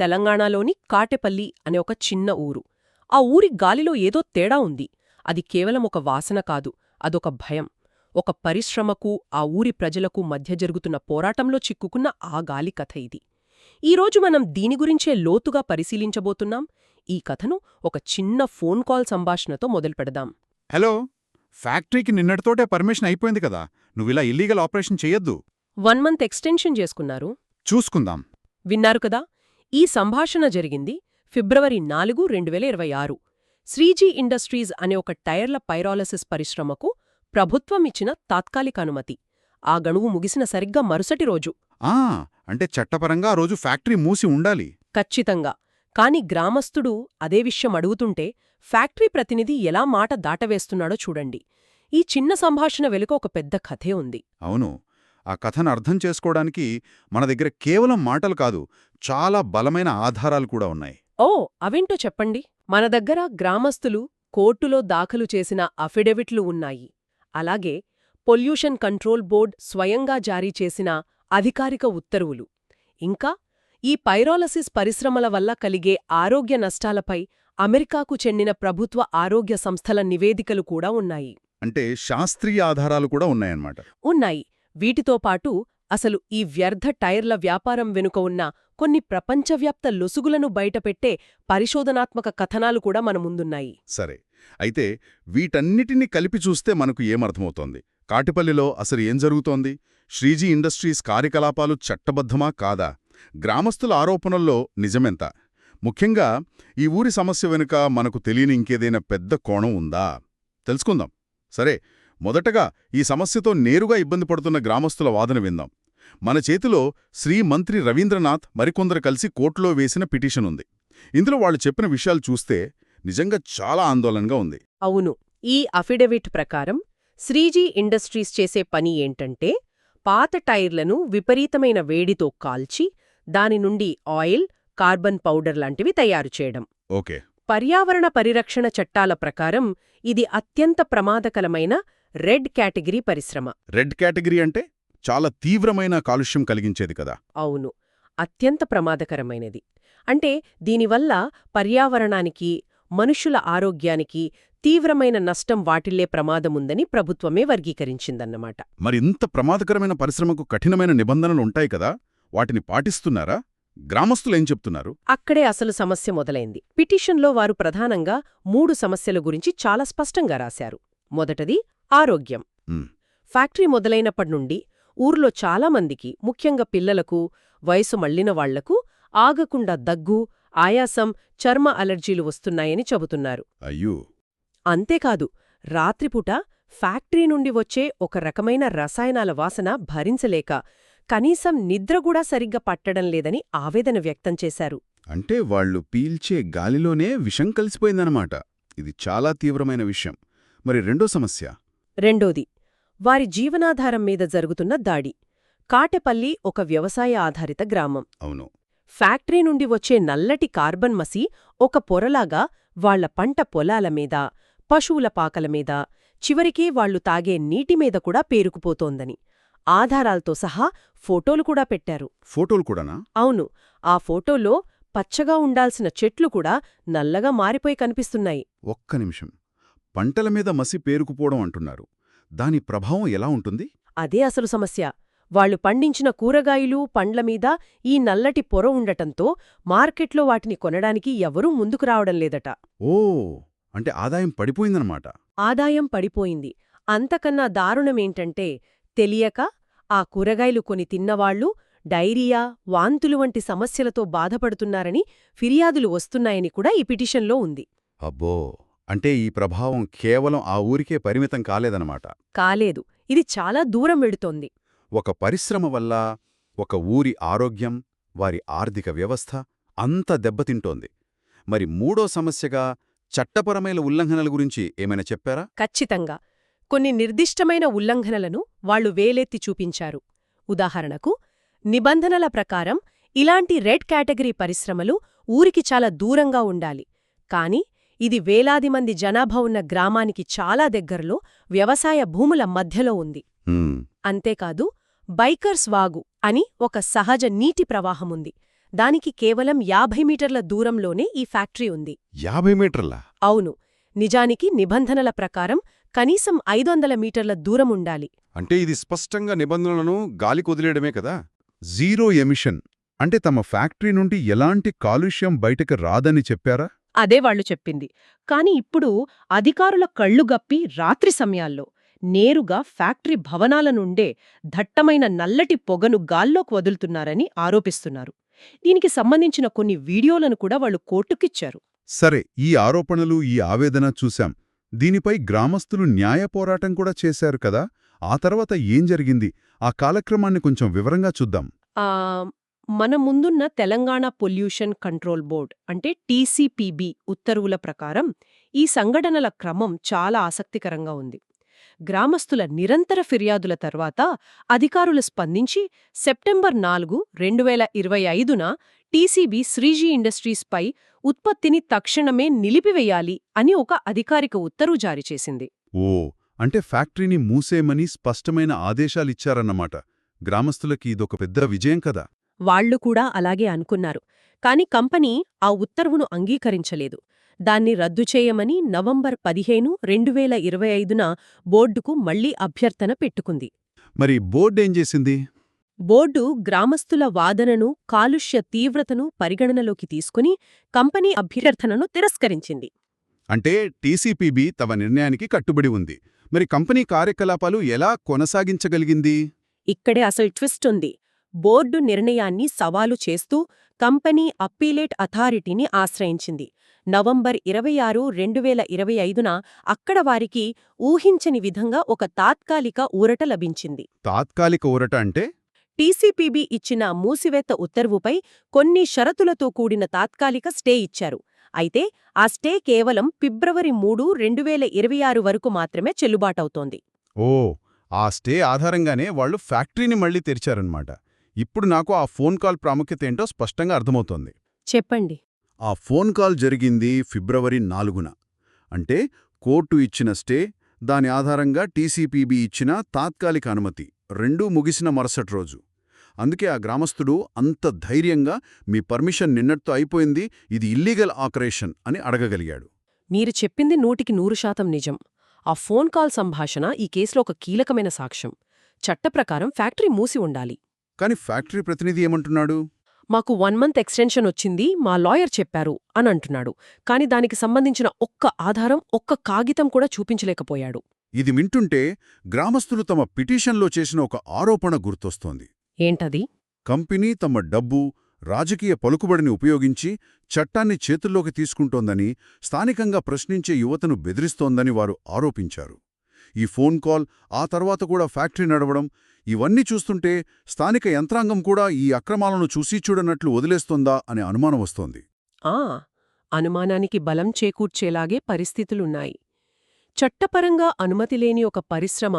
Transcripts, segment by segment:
తెలంగాణలోని కాటెపల్లి అనే ఒక చిన్న ఊరు. ఆ ఊరి గాలిలో ఏదో తేడా ఉంది. అది కేవలం ఒక వాసన కాదు అదొక భయం. ఒక పరిశ్రమకు ఆ ఊరి ప్రజలకు మధ్య జరుగుతున్న పోరాటంలో చిక్కుకున్న ఆ గాలి కథ ఇది. ఈరోజు మనం దీని గురించే లోతుగా పరిశీలించబోతున్నాం. ఈ కథను ఒక చిన్న ఫోన్ కాల్ సంభాషణతో మొదలుపెడదాం హలో ఫ్యాక్టరీకి నిన్నటితోటే పర్మిషన్ అయిపోయింది కదా. నువ్విలా ఇల్లీగల్ ఆపరేషన్ చెయ్యొద్దు వన్ మంత్ ఎక్స్టెన్షన్ చేసుకున్నారు. చూసుకుందాం. విన్నారు కదా? ఈ సంభాషణ జరిగింది ఫిబ్రవరి నాలుగు రెండు వేల ఇరవై ఆరు. శ్రీజీ ఇండస్ట్రీస్ అనే ఒక టైర్ల పైరాలసిస్ పరిశ్రమకు ప్రభుత్వం ఇచ్చిన తాత్కాలిక అనుమతి. ఆ గడువు ముగిసిన సరిగ్గా మరుసటి రోజు. ఆ అంటే చట్టపరంగా ఆ రోజు ఫ్యాక్టరీ మూసి ఉండాలి. ఖచ్చితంగా. కాని గ్రామస్థుడు అదే విషయం అడుగుతుంటే ఫ్యాక్టరీ ప్రతినిధి ఎలా మాట దాటవేస్తున్నాడో చూడండి. ఈ చిన్న సంభాషణ వెనుక ఒక పెద్ద కథే ఉంది. అవును. ఆ కథను అర్థం చేసుకోవడానికి మన దగ్గర కేవలం మాటలు కాదు చాలా బలమైన ఆధారాలు కూడా ఉన్నాయి. ఓ అవేంటో చెప్పండి. మన దగ్గర గ్రామస్తులు కోర్టులో దాఖలు చేసిన అఫిడవిట్లు ఉన్నాయి. అలాగే పొల్యూషన్ కంట్రోల్ బోర్డ్ స్వయంగా జారీ చేసిన అధికారిక ఉత్తర్వులు. ఇంకా ఈ పైరాలసిస్ పరిశ్రమల వల్ల కలిగే ఆరోగ్య నష్టాలపై అమెరికాకు చెందిన ప్రభుత్వ ఆరోగ్య సంస్థల నివేదికలు కూడా ఉన్నాయి. అంటే శాస్త్రీయ ఆధారాలు కూడా ఉన్నాయన్నమాట. ఉన్నాయి. వీటితో పాటు అసలు ఈ వ్యర్థ టైర్ల వ్యాపారం వెనుక ఉన్న కొన్ని ప్రపంచవ్యాప్త లొసుగులను బయటపెట్టే పరిశోధనాత్మక కథనాలు కూడా మన ముందున్నాయి. సరే అయితే వీటన్నిటినీ కలిపి చూస్తే మనకు ఏమర్థమవుతోంది? కాటిపల్లిలో అసలు ఏం జరుగుతోంది? శ్రీజీ ఇండస్ట్రీస్ కార్యకలాపాలు చట్టబద్ధమా కాదా? గ్రామస్తుల ఆరోపణల్లో నిజమెంత? ముఖ్యంగా ఈ ఊరి సమస్య వెనుక మనకు తెలియని ఇంకేదైనా పెద్ద కోణం ఉందా? తెలుసుకుందాం. సరే మొదటగా ఈ సమస్యతో నేరుగా ఇబ్బంది పడుతున్న గ్రామస్తుల వాదన విందాం. మన చేతిలో శ్రీ మంత్రి రవీంద్రనాథ్ మరికొందరు కలిసి కోర్టులో వేసిన పిటిషన్ ఉంది. ఇందులో వాళ్ళు చెప్పిన విషయాలు చూస్తే నిజంగా చాలా ఆందోళనగా ఉంది. అవును. ఈ అఫిడవిట్ ప్రకారం శ్రీజీ ఇండస్ట్రీస్ చేసే పని ఏంటంటే పాత టైర్లను విపరీతమైన వేడితో కాల్చి దాని నుండి ఆయిల్ కార్బన్ పౌడర్ లాంటివి తయారు చేయడం. ఓకే. పర్యావరణ పరిరక్షణ చట్టాల ప్రకారం ఇది అత్యంత ప్రమాదకరమైన రెడ్ కేటగిరీ పరిశ్రమ. రెడ్ కేటగిరీ అంటే చాలా తీవ్రమైన కాలుష్యం కలిగించేది కదా. అవును. అత్యంత ప్రమాదకరమైనది. అంటే దీనివల్ల పర్యావరణానికి మనుషుల ఆరోగ్యానికి తీవ్రమైన నష్టం వాటిల్లే ప్రమాదముందని ప్రభుత్వమే వర్గీకరించిందన్నమాట. మరి ఇంత ప్రమాదకరమైన పరిశ్రమకు కఠినమైన నిబంధనలు ఉంటాయి కదా వాటిని పాటిస్తున్నారా? గ్రామస్తులేం చెప్తున్నారు? అక్కడే అసలు సమస్య మొదలైంది. పిటిషన్లో వారు ప్రధానంగా మూడు సమస్యల గురించి చాలా స్పష్టంగా రాశారు. మొదటది ఆరోగ్యం. ఫ్యాక్టరీ మొదలైనప్పటి నుండి ఊర్లో చాలామందికి ముఖ్యంగా పిల్లలకు వయసు మళ్ళిన వాళ్ళకు ఆగకుండా దగ్గు ఆయాసం చర్మ అలర్జీలు వస్తున్నాయని చెబుతున్నారు. అయ్యో! అంతేకాదు రాత్రిపూట ఫ్యాక్టరీ నుండి వచ్చే ఒక రకమైన రసాయనాల వాసన భరించలేక కనీసం నిద్రగూడా సరిగ్గా పట్టడం లేదని ఆవేదన వ్యక్తం చేశారు. అంటే వాళ్ళు పీల్చే గాలిలోనే విషం కలిసిపోయిందన్నమాట. ఇది చాలా తీవ్రమైన విషయం. మరి రెండో సమస్య? రెండోది వారి జీవనాధారం మీద జరుగుతున్న దాడి. కాటెపల్లి ఒక వ్యవసాయ ఆధారిత గ్రామం. అవును. ఫ్యాక్టరీ నుండి వచ్చే నల్లటి కార్బన్ మసి ఒక పొరలాగా వాళ్ళ పంట పొలాల మీద పశువుల పాకల మీద చివరికి వాళ్ళు తాగే నీటి మీద కూడా పేరుకుపోతోందని. ఆధారాలతో సహా ఫోటోలు కూడా పెట్టారు. ఫోటోలు కూడానా? అవును ఆ ఫోటోలో పచ్చగా ఉండాల్సిన చెట్లు కూడా నల్లగా మారిపోయి కనిపిస్తున్నాయి. ఒక్క నిమిషం. పంటల మీద మసి పేరుకుపోవడం అంటున్నారు. దాని ప్రభావం ఎలా ఉంటుంది? అదే అసలు సమస్య. వాళ్ళు పండించిన కూరగాయలు పండ్ల మీద ఈ నల్లటి పొర ఉండటంతో మార్కెట్లో వాటిని కొనడానికి ఎవరూ ముందుకు రావడం లేదట. ఓ! అంటే ఆదాయం పడిపోయిందన్నమాట ఆదాయం పడిపోయింది. అంతకన్నా దారుణమేంటంటే తెలియక ఆ కూరగాయలు కొని తిన్నవాళ్ళు డైరియా వాంతులు వంటి సమస్యలతో బాధపడుతున్నారని ఫిర్యాదులు వస్తున్నాయని కూడా ఈ పిటిషన్లో ఉంది. అబ్బో! అంటే ఈ ప్రభావం కేవలం ఆ ఊరికే పరిమితం కాలేదన్నమాట. కాలేదు. ఇది చాలా దూరం వెడుతోంది ఒక పరిశ్రమ వల్ల ఒక ఊరి ఆరోగ్యం వారి ఆర్థిక వ్యవస్థ అంత దెబ్బతింటోంది. మరి మూడో సమస్యగా చట్టపరమైన ఉల్లంఘనల గురించి ఏమైనా చెప్పారా? ఖచ్చితంగా. కొన్ని నిర్దిష్టమైన ఉల్లంఘనలను వాళ్ళు వేలెత్తి చూపించారు. ఉదాహరణకు నిబంధనల ప్రకారం ఇలాంటి రెడ్ కేటగిరీ పరిశ్రమలు ఊరికి చాలా దూరంగా ఉండాలి. కాని ఇది వేలాది మంది జనాభా ఉన్న గ్రామానికి చాలా దగ్గరలో వ్యవసాయ భూముల మధ్యలో ఉంది. అంతేకాదు బైకర్స్ వాగు అని ఒక సహజ నీటి ప్రవాహముంది దానికి కేవలం యాభై మీటర్ల దూరంలోనే ఈ ఫ్యాక్టరీ ఉంది. యాభై మీటర్లా? అవును. నిజానికి నిబంధనల ప్రకారం కనీసం ఐదు వందల మీటర్ల దూరం ఉండాలి. అంటే ఇది స్పష్టంగా నిబంధనలను గాలికి వదిలేయడమే కదా? జీరో ఎమిషన్ అంటే తమ ఫ్యాక్టరీ నుండి ఎలాంటి కాలుష్యం బయటకు రాదని చెప్పారా? అదే వాళ్ళు చెప్పింది. కాని ఇప్పుడు అధికారుల కళ్ళు గప్పి రాత్రి సమయాల్లో నేరుగా ఫ్యాక్టరీ భవనాల నుండే దట్టమైన నల్లటి పొగను గాల్లోకి వదులుతున్నారని ఆరోపిస్తున్నారు. దీనికి సంబంధించిన కొన్ని వీడియోలను కూడా వాళ్ళు కోర్టుకిచ్చారు. సరే ఈ ఆరోపణలు ఈ ఆవేదన చూశాం. దీనిపై గ్రామస్తులు న్యాయ పోరాటం కూడా చేశారు కదా? ఆ తర్వాత ఏం జరిగింది? ఆ కాలక్రమాన్ని కొంచెం వివరంగా చూద్దాం. ఆ, మన ముందున్న తెలంగాణ పొల్యూషన్ కంట్రోల్ బోర్డ్ అంటే టీసీపీబీ ఉత్తర్వుల ప్రకారం ఈ సంఘటనల క్రమం చాలా ఆసక్తికరంగా ఉంది. గ్రామస్తుల నిరంతర ఫిర్యాదుల తర్వాత అధికారులు స్పందించి సెప్టెంబర్ నాలుగు రెండు వేల ఇరవై ఐదున టీసీబీ శ్రీజీ ఇండస్ట్రీస్పై ఉత్పత్తిని తక్షణమే నిలిపివేయాలి అని ఒక అధికారిక ఉత్తర్వు జారీ చేసింది. ఓ అంటే ఫ్యాక్టరీని మూసేయమని స్పష్టమైన ఆదేశాలిచ్చారన్నమాట. గ్రామస్తులకి ఇదొక పెద్ద విజయం కదా? వాళ్ళు కూడా అలాగే అనుకున్నారు. కాని కంపెనీ ఆ ఉత్తర్వును అంగీకరించలేదు. దాన్ని రద్దు చేయమని నవంబర్ పదిహేను రెండు వేల ఇరవై ఐదున బోర్డుకు మళ్ళీ అభ్యర్థన పెట్టుకుంది. మరి బోర్డు ఏం చేసింది? బోర్డు గ్రామస్తుల వాదనను కాలుష్య తీవ్రతను పరిగణనలోకి తీసుకుని కంపెనీ అభ్యర్థనను తిరస్కరించింది. అంటే టీసీపీబీ తమ నిర్ణయానికి కట్టుబడి ఉంది. మరి కంపెనీ కార్యకలాపాలు ఎలా కొనసాగించగలిగింది? ఇక్కడే అసలు ట్విస్ట్ ఉంది. బోర్డు నిర్ణయాన్ని సవాలు చేస్తూ కంపెనీ అప్పీలేట్ అథారిటీని ఆశ్రయించింది. నవంబర్ ఇరవై ఆరు రెండు వేల ఇరవై ఐదున అక్కడ వారికి ఊహించని విధంగా ఒక తాత్కాలిక ఊరట లభించింది. తాత్కాలిక ఊరట అంటే? టీసీపీబీ ఇచ్చిన మూసివేత ఉత్తర్వుపై కొన్ని షరతులతో కూడిన తాత్కాలిక స్టే ఇచ్చారు. అయితే ఆ స్టే కేవలం ఫిబ్రవరి మూడు రెండు వేల ఇరవై ఆరు వరకు మాత్రమే చెల్లుబాటవుతోంది. ఓ ఆ స్టే ఆధారంగానే వాళ్ళు ఫ్యాక్టరీని మళ్ళీ తెరిచారన్నమాట. ఇప్పుడు నాకు ఆ ఫోన్ కాల్ ప్రాముఖ్యత ఏంటో స్పష్టంగా అర్థమవుతోంది. చెప్పండి. ఆ ఫోన్ కాల్ జరిగింది ఫిబ్రవరి నాలుగున. అంటే కోర్టు ఇచ్చిన స్టే దాని ఆధారంగా టీసీపీబీ ఇచ్చిన తాత్కాలిక అనుమతి రెండూ ముగిసిన మరుసటి రోజు. అందుకే ఆ గ్రామస్థుడు అంత ధైర్యంగా మీ పర్మిషన్ నిన్నటితో అయిపోయింది ఇది ఇల్లీగల్ ఆపరేషన్ అని అడగగలిగాడు. మీరు చెప్పింది నూటికి నూరు శాతం నిజం. ఆ ఫోన్ కాల్ సంభాషణ ఈ కేసులో ఒక కీలకమైన సాక్ష్యం. చట్టప్రకారం ఫ్యాక్టరీ మూసి ఉండాలి. కాని ఫ్యాక్టరీ ప్రతినిధి ఏమంటున్నాడు? మాకు వన్ మంత్ ఎక్స్టెన్షన్ వచ్చింది మా లాయర్ చెప్పారు అని అంటున్నాడు. కాని దానికి సంబంధించిన ఒక్క ఆధారం ఒక్క కాగితం కూడా చూపించలేకపోయాడు. ఇది వింటుంటే గ్రామస్తులు తమ పిటిషన్లో చేసిన ఒక ఆరోపణ గుర్తొస్తోంది. ఏంటది? కంపెనీ తమ డబ్బు రాజకీయ పలుకుబడిని ఉపయోగించి చట్టాన్ని చేతుల్లోకి తీసుకుంటోందని స్థానికంగా ప్రశ్నించే యువతను బెదిరిస్తోందని వారు ఆరోపించారు. ఈ ఫోన్ కాల్ ఆ తర్వాత కూడా ఫ్యాక్టరీ నడవడం ఇవన్నీ చూస్తుంటే స్థానిక యంత్రాంగం కూడా ఈ అక్రమాలను చూసి చూడనట్లు వదిలేస్తోందా అనే అనుమానం వస్తోంది. ఆ! అనుమానానికి బలం చేకూర్చేలాగే పరిస్థితులున్నాయి. చట్టపరంగా అనుమతి లేని ఒక పరిశ్రమ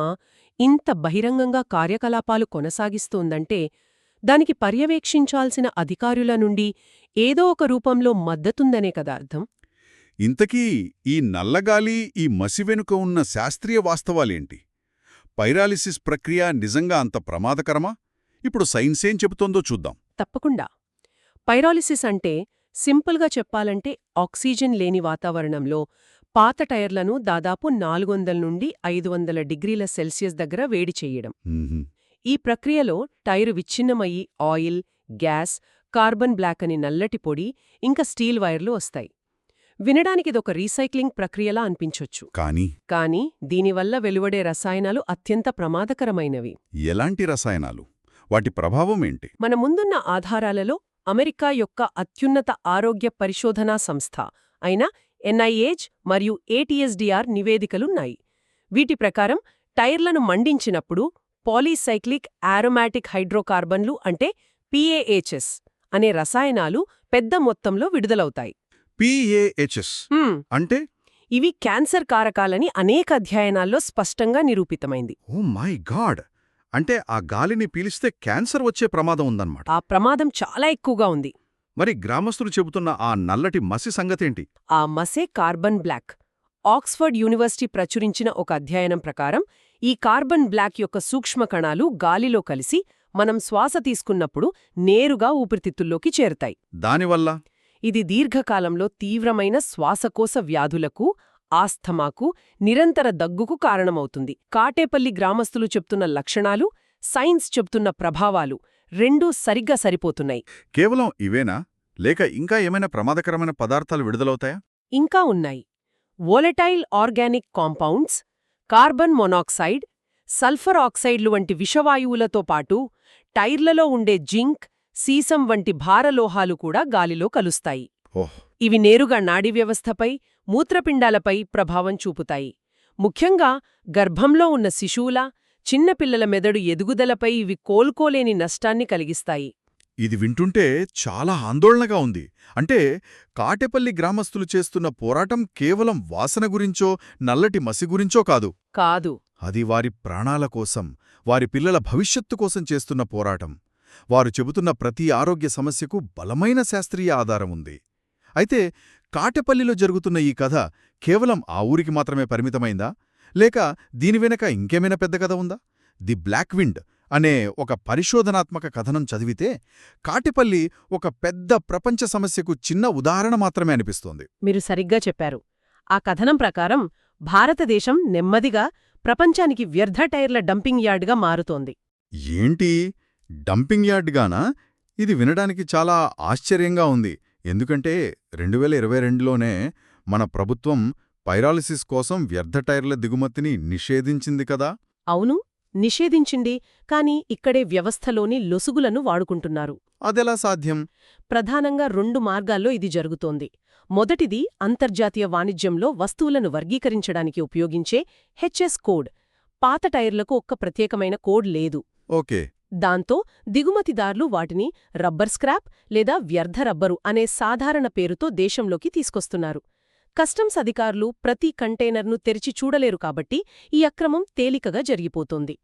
ఇంత బహిరంగంగా కార్యకలాపాలు కొనసాగిస్తోందంటే దానికి పర్యవేక్షించాల్సిన అధికారుల నుండి ఏదో ఒక రూపంలో మద్దతుందనే కదా అర్థం? ఇంతకీ ఈ నల్లగాలి ఈ మసి వెనుక ఉన్న శాస్త్రీయ వాస్తవాలేంటి? పైరాలిసిస్ ప్రక్రియ నిజంగా అంత ప్రమాదకరమా? ఇప్పుడు సైన్సేం చెబుతోందో చూద్దాం. తప్పకుండా. పైరాలిసిస్ అంటే సింపుల్గా చెప్పాలంటే ఆక్సిజన్ లేని వాతావరణంలో పాత టైర్లను దాదాపు నాలుగు వందల నుండి ఐదు వందల డిగ్రీల సెల్సియస్ దగ్గర వేడి మ్మ్హ్మ్. ఈ ప్రక్రియలో టైరు విచ్ఛిన్నమయ్యి ఆయిల్ గ్యాస్ కార్బన్ బ్లాక్ అని నల్లటి పొడి ఇంకా స్టీల్ వైర్లు వస్తాయి. వినడానికిదొక రీసైక్లింగ్ ప్రక్రియలా అనిపించొచ్చు. కానీ? కానీ దీనివల్ల వెలువడే రసాయనాలు అత్యంత ప్రమాదకరమైనవి. ఎలాంటి రసాయనాలు? వాటి ప్రభావం ఏంటి? మన ముందున్న ఆధారాలలో అమెరికా యొక్క అత్యున్నత ఆరోగ్య పరిశోధనా సంస్థ అయిన ఎన్ఐఏజ్ మరియు ఏటీఎస్డిఆర్ నివేదికలున్నాయి. వీటి ప్రకారం టైర్లను మండించినప్పుడు పాలీసైక్లిక్ ఆరోమాటిక్ హైడ్రోకార్బన్లు అంటే పిఏహెచ్ఎస్ అనే రసాయనాలు పెద్ద మొత్తంలో విడుదలవుతాయి. పిఏహెచ్ఎస్ అంటే? ఇవి క్యాన్సర్ కారకాలని అనేక అధ్యయనాల్లో స్పష్టంగా నిరూపితమైంది. Oh my god! అంటే ఆ గాలిని పీలిస్తే క్యాన్సర్ వచ్చే ప్రమాదం ఉందన్నమాట. ఆ ప్రమాదం చాలా ఎక్కువగా ఉంది. మరి గ్రామస్తులు చెబుతున్న ఆ నల్లటి మసి సంగతేంటి? ఆ మసే కార్బన్ బ్లాక్. ఆక్స్ఫర్డ్ యూనివర్సిటీ ప్రచురించిన ఒక అధ్యయనం ప్రకారం ఈ కార్బన్ బ్లాక్ యొక్క సూక్ష్మ కణాలు గాలిలో కలిసి మనం శ్వాస తీసుకున్నప్పుడు నేరుగా ఊపిరితిత్తుల్లోకి చేరుతాయి. దానివల్ల? ఇది దీర్ఘకాలంలో తీవ్రమైన శ్వాసకోశ వ్యాధులకు ఆస్థమాకు నిరంతర దగ్గుకు కారణమవుతుంది. కాటేపల్లి గ్రామస్తులు చెప్తున్న లక్షణాలు సైన్స్ చెప్తున్న ప్రభావాలు రెండూ సరిగ్గా సరిపోతున్నాయి. కేవలం ఇవేనా? లేక ఇంకా ఏమైనా ప్రమాదకరమైన పదార్థాలు విడుదలవుతాయా? ఇంకా ఉన్నాయి. Volatile organic compounds carbon monoxide sulphur ఆక్సైడ్లు వంటి విషవాయువులతో పాటు టైర్లలో ఉండే జింక్ సీసం వంటి భారలోహాలు కూడా గాలిలో కలుస్తాయి. ఇవి నేరుగా నాడీ వ్యవస్థపై మూత్రపిండాలపై ప్రభావం చూపుతాయి. ముఖ్యంగా గర్భంలో ఉన్న శిశువుల చిన్నపిల్లల మెదడు ఎదుగుదలపై ఇవి కోలుకోలేని నష్టాన్ని కలిగిస్తాయి. ఇది వింటుంటే చాలా ఆందోళనగా ఉంది. అంటే కాటెపల్లి గ్రామస్తులు చేస్తున్న పోరాటం కేవలం వాసన గురించో నల్లటి మసి గురించో కాదు. కాదు. అది వారి ప్రాణాల కోసం వారి పిల్లల భవిష్యత్తు కోసం చేస్తున్న పోరాటం. వారు చెబుతున్న ప్రతి ఆరోగ్య సమస్యకు బలమైన శాస్త్రీయ ఆధారం ఉంది. అయితే కాటెపల్లిలో జరుగుతున్న ఈ కథ కేవలం ఆ ఊరికి మాత్రమే పరిమితమైందా? లేక దీని వెనక ఇంకేమైనా పెద్ద కథ ఉందా? ది బ్లాక్ విండ్ అనే ఒక పరిశోధనాత్మక కథనం చదివితే కాటెపల్లి ఒక పెద్ద ప్రపంచ సమస్యకు చిన్న ఉదాహరణ మాత్రమే అనిపిస్తోంది. మీరు సరిగ్గా చెప్పారు. ఆ కథనం ప్రకారం భారతదేశం నెమ్మదిగా ప్రపంచానికి వ్యర్థ టైర్ల డంపింగ్ యార్డ్గా మారుతోంది. ఏంటి? డంపింగ్ యార్డ్గానా? ఇది వినడానికి చాలా ఆశ్చర్యంగా ఉంది. ఎందుకంటే రెండు వేల ఇరవై రెండులోనే మన ప్రభుత్వం పైరాలిసిస్ కోసం వ్యర్థ టైర్ల దిగుమతిని నిషేధించింది కదా? అవును నిషేధించింది. కాని ఇక్కడే వ్యవస్థలోని లొసుగులను వాడుకుంటున్నారు. అదెలా సాధ్యం? ప్రధానంగా రెండు మార్గాల్లో ఇది జరుగుతోంది. మొదటిది అంతర్జాతీయ వాణిజ్యంలో వస్తువులను వర్గీకరించడానికి ఉపయోగించే హెచ్ఎస్ కోడ్. పాత టైర్లకు ఒక్క ప్రత్యేకమైన కోడ్ లేదు. ఓకే. దాంతో దిగుమతిదార్లు వాటిని రబ్బర్ స్క్రాప్ లేదా వ్యర్థ రబ్బరు అనే సాధారణ పేరుతో దేశంలోకి తీసుకొస్తున్నారు. కస్టమ్స్ అధికారులు ప్రతి కంటైనర్ను తెరిచి చూడలేరు కాబట్టి ఈ అక్రమం తేలికగా జరిగిపోతోంది.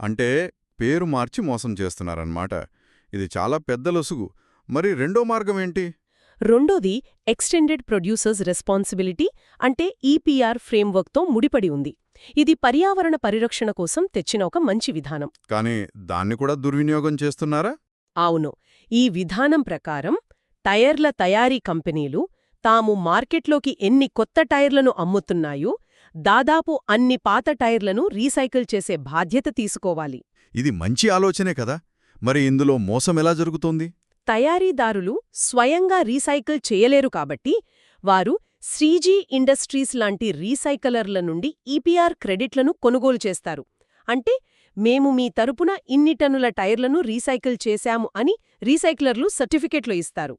అంటే పేరు మార్చి మోసం చేస్తున్నారన్నమాట. ఇది చాలా పెద్ద లొసుగు. మరి రెండో మార్గం ఏంటి? రెండోది ఎక్స్టెండెడ్ ప్రొడ్యూసర్స్ రెస్పాన్సిబిలిటీ అంటే ఈపీఆర్ ఫ్రేమ్వర్క్తో ముడిపడి ఉంది. ఇది పర్యావరణ పరిరక్షణ కోసం తెచ్చిన ఒక మంచి విధానం. కానీ దాన్ని కూడా దుర్వినియోగం చేస్తున్నారా? అవును. ఈ విధానం ప్రకారం టైర్ల తయారీ కంపెనీలు తాము మార్కెట్లోకి ఎన్ని కొత్త టైర్లను అమ్ముతున్నాయో దాదాపు అన్ని పాత టైర్లను రీసైకిల్ చేసే బాధ్యత తీసుకోవాలి. ఇది మంచి ఆలోచనే కదా! మరి ఇందులో మోసం ఎలా జరుగుతోంది? తయారీదారులు స్వయంగా రీసైకిల్ చేయలేరు కాబట్టి వారు శ్రీజీ ఇండస్ట్రీస్ లాంటి రీసైకలర్ల నుండి ఈపీఆర్ క్రెడిట్లను కొనుగోలు చేస్తారు. అంటే మేము మీ తరపున ఇన్ని టన్నుల టైర్లను రీసైకిల్ చేశాము అని రీసైక్లర్లు సర్టిఫికెట్లు ఇస్తారు.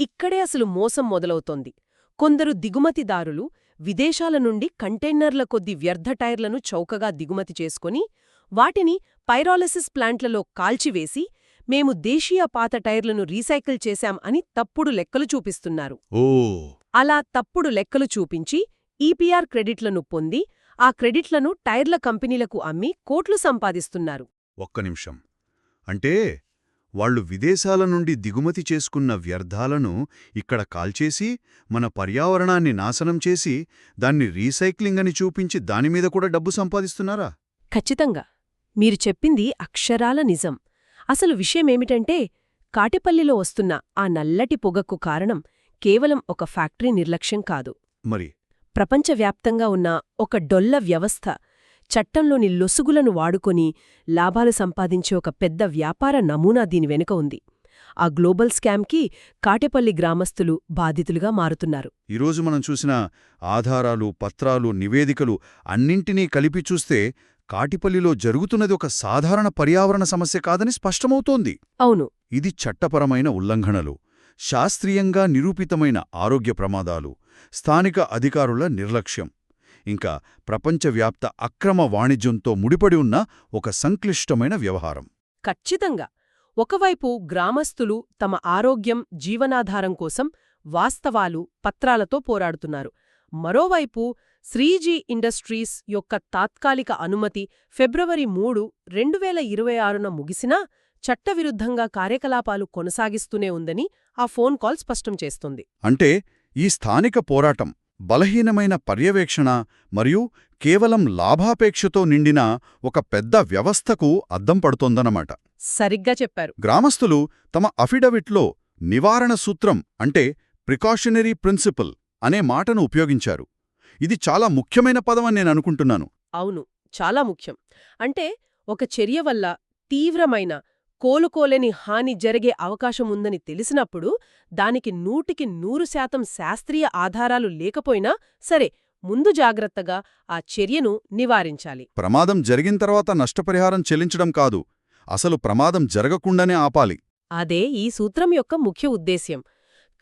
ఇక్కడే అసలు మోసం మొదలవుతోంది. కొందరు దిగుమతిదారులు విదేశాల నుండి కంటైనర్ల కొద్ది వ్యర్థ టైర్లను చౌకగా దిగుమతి చేసుకుని వాటిని పైరాలసిస్ ప్లాంట్లలో కాల్చివేసి మేము దేశీయ పాత టైర్లను రీసైకిల్ చేశాం అని తప్పుడు లెక్కలు చూపిస్తున్నారు. ఓ. అలా తప్పుడు లెక్కలు చూపించి ఈపీఆర్ క్రెడిట్లను పొంది ఆ క్రెడిట్లను టైర్ల కంపెనీలకు అమ్మి కోట్లు సంపాదిస్తున్నారు. ఒక్క నిమిషం. అంటే వాళ్ళు విదేశాల నుండి దిగుమతి చేసుకున్న వ్యర్థాలను ఇక్కడ కాల్చేసి మన పర్యావరణాన్ని నాశనం చేసి దాన్ని రీసైక్లింగ్ అని చూపించి దానిమీద కూడా డబ్బు సంపాదిస్తున్నారా? ఖచ్చితంగా. మీరు చెప్పింది అక్షరాల నిజం. అసలు విషయమేమిటంటే కాటిపల్లిలో వస్తున్న ఆ నల్లటి పొగకు కారణం కేవలం ఒక ఫ్యాక్టరీ నిర్లక్ష్యం కాదు. మరి? ప్రపంచవ్యాప్తంగా ఉన్న ఒక డొల్ల వ్యవస్థ చట్టంలోని లొసుగులను వాడుకొని లాభాలు సంపాదించే ఒక పెద్ద వ్యాపార నమూనా దీని వెనుక ఉంది. ఆ గ్లోబల్ స్కామ్కి కాటెపల్లి గ్రామస్తులు బాధితులుగా మారుతున్నారు. ఈరోజు మనం చూసిన ఆధారాలు పత్రాలు నివేదికలు అన్నింటినీ కలిపి చూస్తే కాటిపల్లిలో జరుగుతున్నది ఒక సాధారణ పర్యావరణ సమస్య కాదని స్పష్టమవుతోంది. అవును. ఇది చట్టపరమైన ఉల్లంఘనలు శాస్త్రీయంగా నిరూపితమైన ఆరోగ్య ప్రమాదాలు స్థానిక అధికారుల నిర్లక్ష్యం. ఇంకా ప్రపంచవ్యాప్త అక్రమ వాణిజ్యంతో ముడిపడి ఉన్న ఒక సంక్లిష్టమైన వ్యవహారం. ఖచ్చితంగా. ఒకవైపు గ్రామస్తులు తమ ఆరోగ్యం జీవనాధారం కోసం వాస్తవాలు పత్రాలతో పోరాడుతున్నారు. మరోవైపు శ్రీజీ ఇండస్ట్రీస్ యొక్క తాత్కాలిక అనుమతి ఫిబ్రవరి మూడు రెండు వేల ఇరవై ఆరున ముగిసినా చట్టవిరుద్ధంగా కార్యకలాపాలు కొనసాగిస్తూనే ఉందని ఆ ఫోన్ కాల్ స్పష్టం చేస్తుంది. అంటే ఈ స్థానిక పోరాటం బలహీనమైన పర్యవేక్షణ మరియు కేవలం లాభాపేక్షతో నిండిన ఒక పెద్ద వ్యవస్థకు అద్దం పడుతోందన్నమాట. సరిగ్గా చెప్పారు. గ్రామస్తులు తమ అఫిడవిట్లో నివారణ సూత్రం అంటే ప్రికాషనరీ ప్రిన్సిపల్ అనే మాటను ఉపయోగించారు. ఇది చాలా ముఖ్యమైన పదం అని నేను అనుకుంటున్నాను. అవును చాలా ముఖ్యం. అంటే ఒక చర్య వల్ల తీవ్రమైన కోలుకోలేని హాని జరిగే అవకాశం ఉందని తెలిసినప్పుడు దానికి నూటికి నూరు శాతం శాస్త్రీయ ఆధారాలు లేకపోయినా సరే ముందు జాగ్రత్తగా ఆ చర్యను నివారించాలి. ప్రమాదం జరిగిన తర్వాత నష్టపరిహారం చెల్లించడం కాదు అసలు ప్రమాదం జరగకుండానే ఆపాలి. అదే ఈ సూత్రం యొక్క ముఖ్య ఉద్దేశ్యం.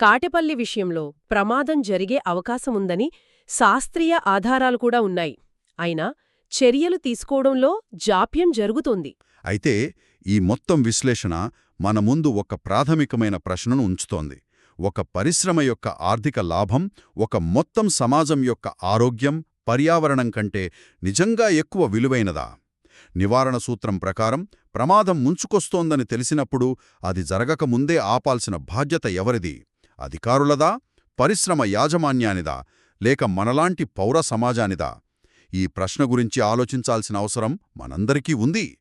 కాటెపల్లి విషయంలో ప్రమాదం జరిగే అవకాశముందని శాస్త్రీయ ఆధారాలు కూడా ఉన్నాయి. అయినా చర్యలు తీసుకోవడంలో జాప్యం జరుగుతోంది. అయితే ఈ మొత్తం విశ్లేషణ మన ముందు ఒక ప్రాథమికమైన ప్రశ్నను ఉంచుతోంది. ఒక పరిశ్రమ యొక్క ఆర్థిక లాభం ఒక మొత్తం సమాజం యొక్క ఆరోగ్యం పర్యావరణం కంటే నిజంగా ఎక్కువ విలువైనదా? నివారణ సూత్రం ప్రకారం ప్రమాదం ముంచుకొస్తోందని తెలిసినప్పుడు అది జరగకముందే ఆపాల్సిన బాధ్యత ఎవరిది? అధికారులదా? పరిశ్రమ యాజమాన్యానిదా? లేక మనలాంటి పౌర సమాజానిదా? ఈ ప్రశ్న గురించి ఆలోచించాల్సిన అవసరం మనందరికీ ఉంది.